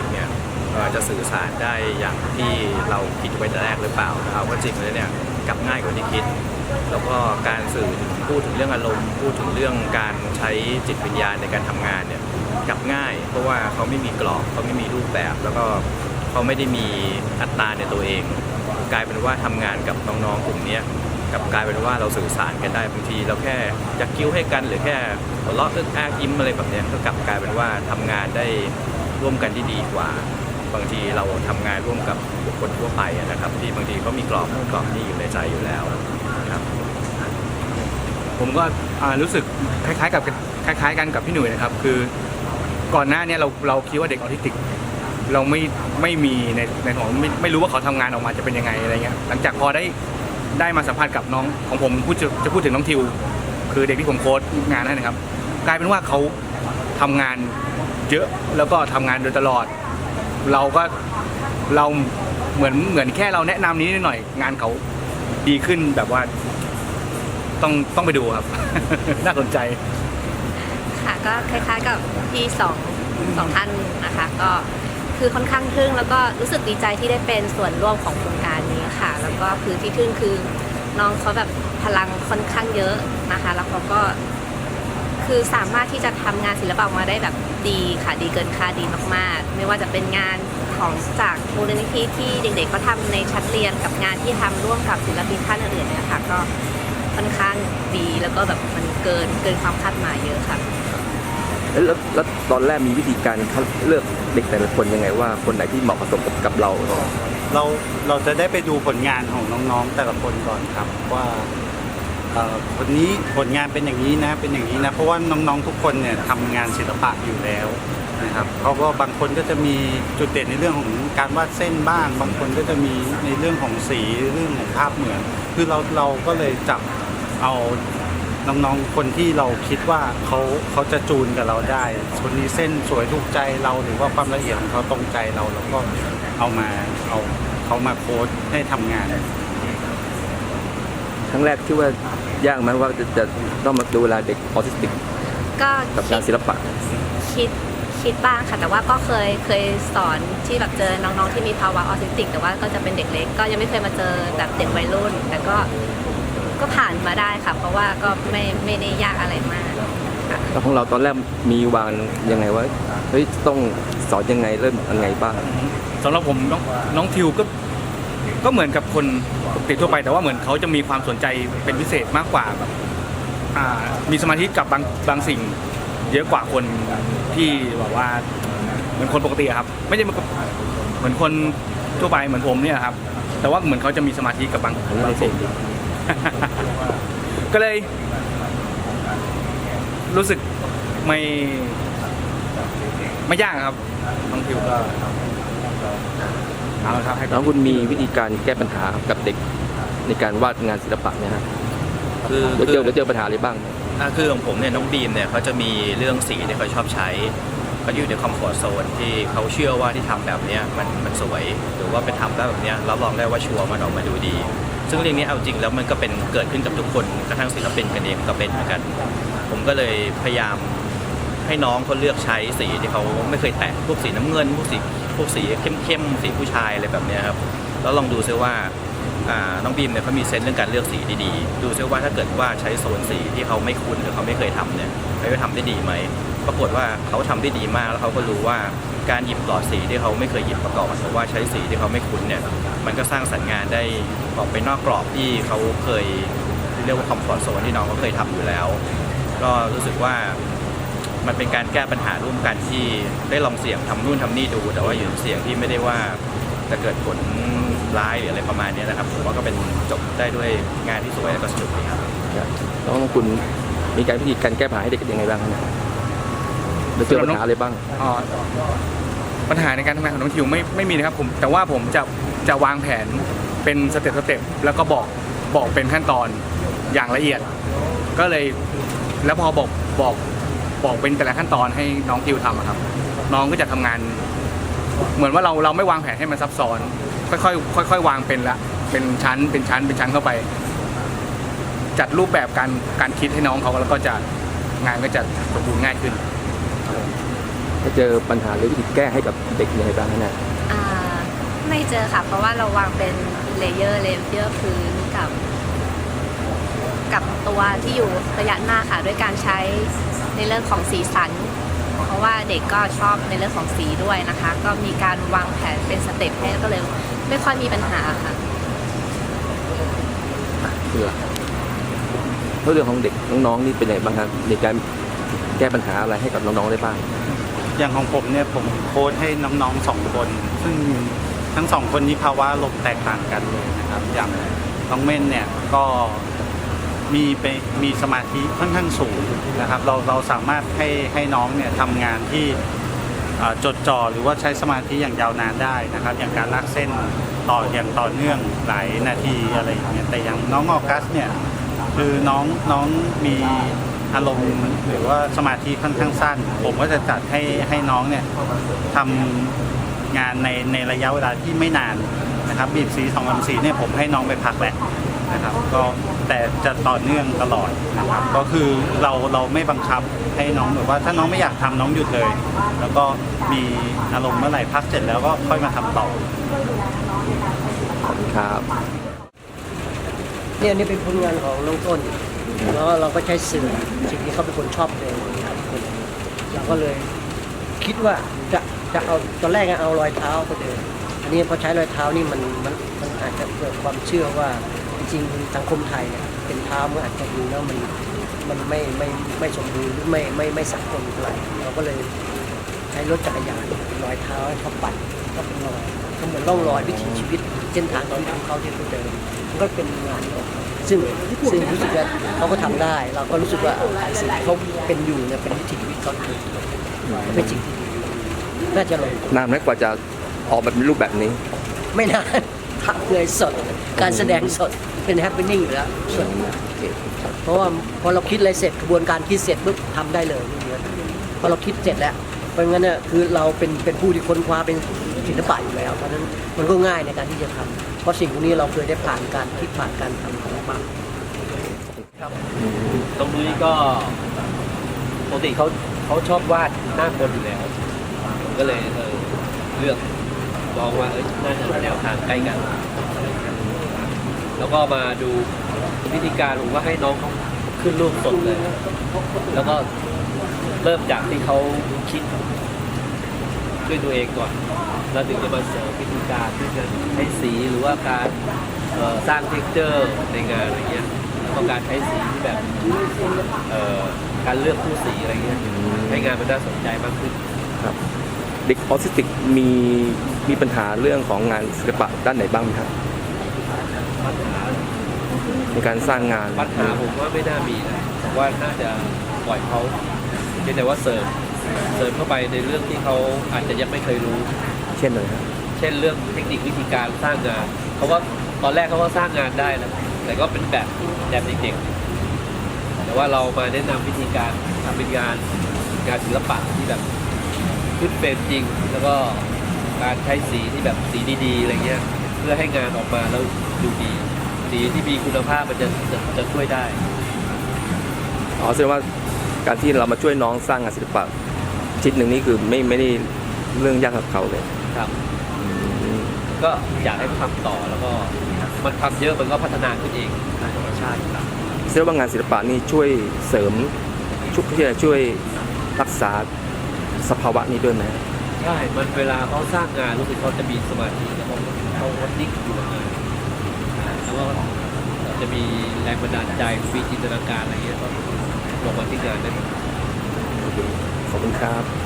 ิกเนี่ยจะสื่อสารได้อย่างที่เราคิดไว้แต่แรกหรือเปล่านะครับว่าจริงแล้วเนี่ยกลับง่ายกว่าที่คิด แล้วก็การสื่อพูดถึงเรื่องอารมณ์พูดถึงเรื่องการใช้จิตวิญญาณในการทำงานเนี่ยกลับง่าย เพราะว่าเขาไม่มีกรอบเขาไม่มีรูปแบบ แล้วก็เขาไม่ได้มีอัตราในตัวเอง กลายเป็นว่าทำงานกับน้องๆกลุ่มนี้กลับกลายเป็นว่าเราสื่อสารกันได้บางที เราแค่ยักคิ้วให้กันหรือแค่หัวเราะเอิ๊กอายิ้มอะไรแบบนี้ก็กลับกลายเป็นว่าทำงานได้ ร่วมกันที่ดีกว่า บางทีเราทำงานร่วมกับบุคคลทั่วไปนะครับที่บางทีเขามีกรอบกรอบนี่อยู่ในใจอยู่แล้วนะครับผมก็รู้สึกคล้ายๆกับคล้าย ๆ กันกับพี่หนุ่ยนะครับ คือก่อนหน้านี้เราเราคิดว่าเด็กออทิสติก เราไม่ไม่มีในในของไม่ไม่รู้ว่าเขาทำงานออกมาจะเป็นยังไงอะไรเงี้ยหลังจากพอได้ได้มาสัมภาษณ์กับน้องของผมพูดจะจะพูดถึงน้องทิว คือเด็กที่ผมโค้ชงานให้นะครับ กลายเป็นว่าเขาทำงาน เยอะแล้วก็ทำงานโดยตลอด เราก็เราเหมือนเหมือนแค่เราแนะนำนี้นิดหน่อย งานเขาดีขึ้นแบบว่าต้องต้องไปดูครับ น่าสนใจ ค่ะก็คล้ายๆกับพี่สองสองท่านนะคะ ก็คือค่อนข้างทึ่งแล้วก็รู้สึกดีใจที่ได้เป็นส่วนร่วมของโครงการนี้ค่ะ แล้วก็คือที่ทึ่งคือน้องเขาแบบพลังค่อนข้างเยอะนะคะ แล้วเขาก็ คือสามารถที่จะทำงานศิลปะออกมาได้แบบดีค่ะดีเกินคาดดีมากๆ ไม่ว่าจะเป็นงานของจากมูลนิธิที่เด็กๆเขาทำในชั้นเรียนกับงานที่ทำร่วมกับศิลปินท่านอื่นๆเนี่ยค่ะก็ค่อนข้างดีแล้วก็แบบมันเกินเกินความคาดหมายเยอะค่ะแล้วแล้วแล้วตอนแรกมีวิธีการคัดเลือกเด็กแต่ละคนยังไงว่าคนไหนที่เหมาะกับสมกับเราเราเราจะได้ไปดูผลงานของน้องๆแต่ละคนก่อนครับว่าเอ่อ คนนี้ผลงานเป็นอย่างนี้นะเป็นอย่างนี้นะ เพราะว่าน้องๆทุกคนเนี่ยทำงานศิลปะอยู่แล้วนะครับเขาก็บางคนก็จะมีจุดเด่นในเรื่องของการวาดเส้นบ้าง บางคนก็จะมีในเรื่องของสีเรื่องของภาพเหมือน คือเราเราก็เลยจับเอาน้องๆคนที่เราคิดว่าเขาเขาจะจูนกับเราได้คนนี้เส้นสวยถูกใจเราหรือว่าความละเอียดของเขาตรงใจเราเราก็เอามาเอาเขามาโค้ดให้ทำงาน ครั้งแรกที่ว่ายากไหมว่าจะจะต้องมาดูเวลาเด็กออทิสติกก็กับคิงานดศิลปะ คิดคิดบ้างค่ะ แต่ว่าก็เคยเคยสอนที่แบบเจอน้องๆที่มีภาวะออทิสติก แต่ว่าก็จะเป็นเด็กเล็ก ก็ยังไม่เคยมาเจอแบบเด็กวัยรุ่น แต่ก็ก็ผ่านมาได้ค่ะ เพราะว่าก็ไม่ไม่ได้ยากอะไรมากค่ะ แล้วของเราตอนแรกมีวางยังไงว่าเฮ้ยต้องสอนยังไงเริ่มยังไงบ้าง สำหรับผมน้องน้องทิวก็ ก็เหมือนกับคนปกติทั่วไป แต่ว่าเหมือนเขาจะมีความสนใจเป็นพิเศษมากกว่าแบบอ่ามีสมาธิกับบางบางสิ่ง เยอะกว่าคนที่แบบว่าเหมือนคนปกติอะครับ ไม่ใช่เหมือนกับเหมือนคนทั่วไปเหมือนผมเนี่ยครับ แต่ว่าเหมือนเขาจะมีสมาธิกับบางบางสิ่ง ก็เลย รู้สึกไม่ไม่ยากครับน้องทิวก็ เอาละครับให้แล้วคุณมีวิธีการแก้ปัญหากับเด็กในการวาดงานศิลปะเนี่ยฮะคือเดี๋ยวคืเจออเดี๋ยวเจอปัญหาอะไรบ้าง อ่าคือของผมเนี่ยน้องบีมเนี่ยเขาจะมีเรื่องสีที่เขาชอบใช้เขาอยู่ในคอมฟอร์ทโซนที่เขาเชื่อว่าที่ทำแบบเนี้ยมันมันสวย หรือว่าไปทำได้แบบเนี้ยรับรองได้ว่าชัวร์มันออกมาดูดี ซึ่งเรื่องนี้เอาจริงแล้วมันก็เป็นเกิดขึ้นกับทุกคนกระทั่งศิลปินกันเองก็เป็นเหมือนกัน ผมก็เลยพยายามให้น้องเขาเลือกใช้สีที่เขาไม่เคยแตะพวกสีน้ำเงินพวกสีพ วกสีเข้มๆสีผู้ชายอะไรแบบนี้ครับแล้วลองดูซิว่าอ่าน้องบีมเนี่ยเขามีเซนส์เรื่องการเลือกสีดีๆ ดูซิว่าถ้าเกิดว่าใช้โซนสีที่เขาไม่คุ้นหรือเขาไม่เคยทำเนี่ยเขาจะทำได้ดีไหมปรากฏว่าเขาทำได้ดีมากแล้วเขาก็รู้ว่าการหยิบหลอดสีที่เขาไม่เคยหยิบประกอบหรือว่าใช้สีที่เขาไม่คุ้นเนี่ยมันก็สร้างสรรค์งานได้ออกไปนอกกรอบที่เขาเคยเรียกว่าคอมฟอร์ทโซนที่น้องเขาเคยทำอยู่แล้ว ก็รู้สึกว่า มันเป็นการแก้ปัญหาร่วมกันที่ได้ลองเสี่ยงทำนู่นทำนี่ดู แต่ว่าอยู่ในเสี่ยงที่ไม่ได้ว่าจะเกิดผลร้ายหรืออะไรประมาณเนี้ยนะครับผมว่าก็เป็นจบได้ด้วยงานที่สวยและก็สนุกดีครับแล้วของคุณมีการวิธีการแก้ปัญหาให้เด็กยังไงบ้างครับเดี๋ยวเจอปัญหาอะไรบ้างอ่าปัญหาในการทำงานของน้องทิวไม่ไม่มีนะครับผมแต่ว่าผมจะจะวางแผนเป็นสเต็ปสเต็ปแล้วก็บอกบอกเป็นขั้นตอนอย่างละเอียด ก็เลยแล้วพอบอกบอก บอกเป็นแต่ละขั้นตอนให้น้องทิวทำอะครับ น้องก็จะทำงาน เหมือนว่าเราเราไม่วางแผนให้มันซับซ้อน ค่อยๆค่อยๆวางเป็นละ เป็นชั้นเป็นชั้นเป็นชั้นเข้าไป จัดรูปแบบการการคิดให้น้องเขาแล้วก็จะงานก็จะสมบูรณ์ง่ายขึ้น ถ้าเจอปัญหาหรือวิธีแก้ให้กับเด็กยังไงบ้างนะอ่าไม่เจอค่ะ เพราะว่าเราวางเป็นเลเยอร์เลเยอร์พื้นกับ กับตัวที่อยู่ระยะหน้าค่ะ ด้วยการใช้ ในเรื่องของสีสัน เพราะว่าเด็กก็ชอบในเรื่องของสีด้วยนะคะ ก็มีการวางแผนเป็นสเต็ปให้ก็เลยไม่ค่อยมีปัญหาค่ะคือแล้วเรื่องของเด็กน้องๆนี่เป็นยังไงบ้างครับในการแก้ปัญหาอะไรให้กับน้องๆได้บ้างอย่างของผมเนี่ยผมโค้ชให้น้องๆสองคน ซึ่งทั้งสองคนนี้ภาวะลมณ์แตกต่างกันเลยนะครับ อย่างน้องเม่นเนี่ยก็ มีไปมีสมาธิค่อนข้างสูงนะครับ เราเราสามารถให้ให้น้องเนี่ยทำงานที่จดจ่อหรือว่าใช้สมาธิอย่างยาวนานได้นะครับ อย่างการลากเส้นต่ออย่างต่อเนื่องหลายนาทีอะไรอย่างเงี้ยแต่อย่างน้องออกัสเนี่ยคือน้องน้องมีอารมณ์หรือว่าสมาธิค่อนข้างสั้น ผมก็จะจัดให้ให้น้องเนี่ยทำงานในในระยะเวลาที่ไม่นานนะครับบีบสีสองำสีเนี่ยผมให้น้องไปพักแหละ นะครับก็แต่จะต่อเนื่องตลอดนะครับก็คือเราเราไม่บังคับให้น้องแบบว่าถ้าน้องไม่อยากทำน้องหยุดเลย แล้วก็มีอารมณ์เมื่อไหร่พักเสร็จแล้วก็ค่อยมาทำต่อขอบคุณครับ เนี่ยนี่เป็นผลงานของน้องต้น แล้วเราก็ใช้สื่อสิ่งที่เขาเป็นคนชอบเลยเราก็เลยคิดว่าจะจะเอาตอนแรกอะเอารอยเท้าไปเดินอันนี้พอใช้รอยเท้านี่มันมันมันอาจจะเกิดความเชื่อว่า จริงๆสังคมไทยเนี่ยเป็นเท้ามันอาจจะดูแล้วมันมันไม่ไม่ไม่สมบูรณ์หรือไม่ไม่ไม่สากลเท่าไหร่เราก็เลยใช้รถจักรยานรอยเท้าให้เขาปั่นก็เป็นรอยก็เหมือนร่องรอยวิถีชีวิตเส้นทางชีวิตของเขาที่เขาเดินมันก็เป็นงานของเขาซึ่งซึ่งรู้สึกว่าเขาก็ทำได้ เราก็รู้สึกว่าสิ่งที่เขาเป็นอยู่เนี่ยเป็นวิถีชีวิตเขาคือเป็นสิ่งที่ดีน่าจะลงนานไหมกว่าจะออกแบบในรูปแบบนี้ ไม่นานพักเลยสด การแสดงสด เป็นแฮปปี้นิ่งอยู่แล้วสดเพราะว่าพอเราคิดอะไรเสร็จกระบวนการคิดเสร็จปุ๊บทำได้เลยไม่เยอะพอเราคิดเสร็จแล้วเพราะงั้นเนี่ยคือเราเป็นเป็นผู้ที่ค้นคว้าเป็นศิลปะอยู่แล้วเพราะนั้นมันก็ง่ายในการที่จะทำเพราะสิ่งพวกนี้เราเคยได้ผ่านการคิดผ่านการทำของมาตรงนี้ก็ปกติเขาเขาชอบวาดหน้าคนอยู่แล้วก็เลยเออเลือกมองว่าเอ้ยน่าจะแนวทางใกล้กัน แล้วก็มาดูวิธีการผมก็ให้น้องเขาขึ้นรูปสดเลย แล้วก็เริ่มจากที่เขาคิดด้วยตัวเองก่อน แล้วถึงจะมาเสริมวิธีการที่จะให้สีหรือว่าการสร้างเท็กเจอร์ในงานอะไรเงี้ยแล้วก็การใช้สีที่แบบการเลือกคู่สีอะไรเงี้ยให้งานมันน่าสนใจมากขึ้นครับเด็กออทิสติกมีมีปัญหาเรื่องของงานศิลปะด้านไหนบ้างครับ ในการสร้างงานปัญหาผมว่าไม่น่ามีนะผมว่าน่าจะปล่อยเขาเพียงแต่ว่าเสริมเสริมเข้าไปในเรื่องที่เขาอาจจะยังไม่เคยรู้ เช่นเลยครับเช่นเรื่องเทคนิควิธีการสร้างงานเขาว่าตอนแรกเขาก็สร้างงานได้นะแต่ก็เป็นแบบแบบเด็กๆแต่ว่าเรามาแนะนำวิธีการทำเป็นงานงานศิลปะที่แบบขึ้นเป็นจริง แล้วก็การใช้สีที่แบบสีดีๆอะไรเงี้ย เพื่อให้งานออกมาแล้วดูดีสีที่มีคุณภาพมันจะจะจะช่วยได้ อ๋อแสดงว่าการที่เรามาช่วยน้องสร้างงานศิลปะชิ้นหนึ่งนี่คือไม่ไม่ได้เรื่องยากกับเขาเลยครับ ก็อยากให้ทำต่อแล้วก็มันทำเยอะมันก็พัฒนาขึ้นเองตามธรรมชาติอยู่แล้วแสดงว่างานศิลปะนี่ช่วยเสริมช่วยที่จะช่วยรักษาสภาวะนี้ด้วยไหมใช่ มันเวลาเขาสร้างงานรู้สึกเขาจะมีสมาธิแล้วเขา เขาเขานิ่งอยู่กับงานแล้วก็จะมีแรงบันดาลใจมีจินตนาการอะไรเงี้ยก็บอกว่าที่เกิดได้หมขอบคุณครับ